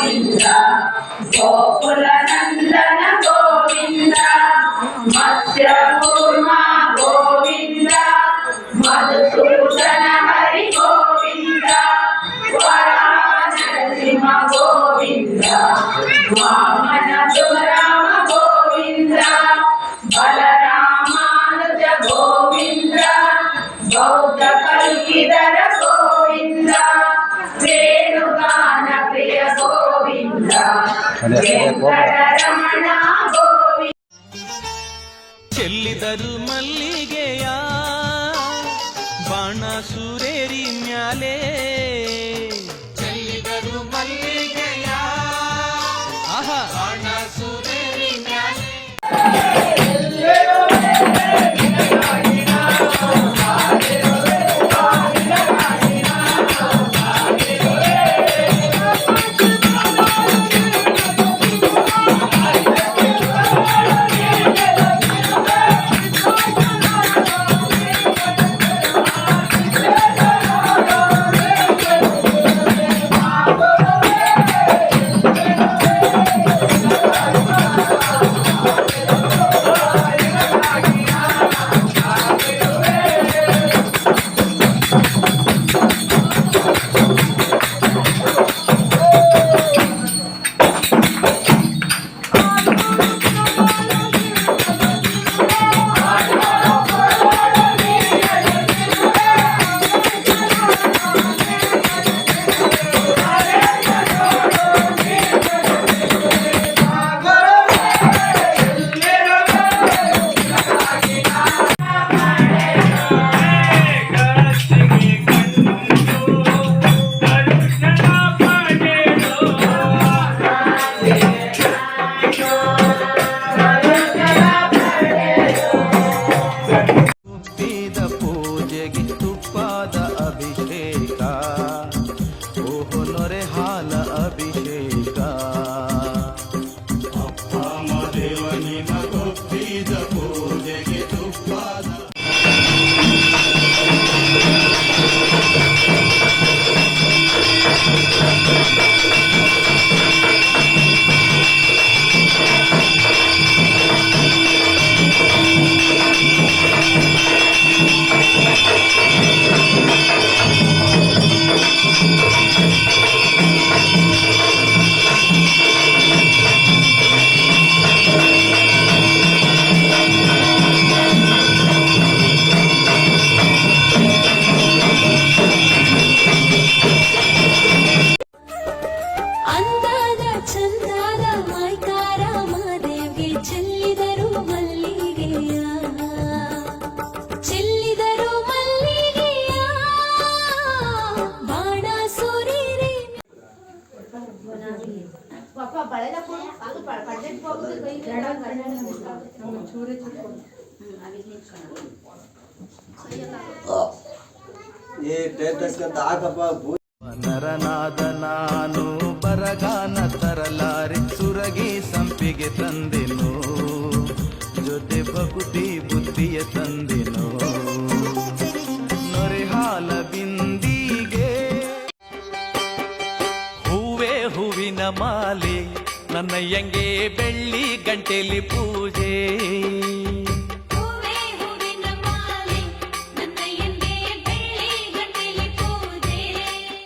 గోవింద గోకుల నందన గోవింద మత్స్య కూర్మ గోవింద మధుసూదన హరి గోవింద వరాన నరసింహ గోవింద వామన రామ గోవింద బలరామానుజ గోవింద. ಚೆಲ್ಲಿದರು ಮಲ್ಲಿಗೆಯ ಬಾಣ ಸುರೇರಿ ಮ್ಯಾಲೆ ಓಹೋ ನೊರೆ ಹಾಲ ಅಭಿಷೇಕ ದೇವನಿನ ತುಪ್ಪಿದ ಪಾಪ ಬಳೆದಪ್ಪ ಅದು ಹೋಗೋದು ಚೂರಿ ನರನಾದ ನಾನು ಬರಗಾನ ತರಲಾರಿ ಸುರಗಿ ಸಂಪಿಗೆ ತಂದೆನು. ಜೊತೆ ಭಕ್ತಿ ಬುದ್ಧಿಯ ತಂದೆನು. ನೊರೆ ಹಾಲ ಬಿಂದ ಮಾಲೆ ನನ್ನ ಯಂಗೆ ಬೆಳ್ಳಿ ಗಂಟೆಲಿ ಪೂಜೆ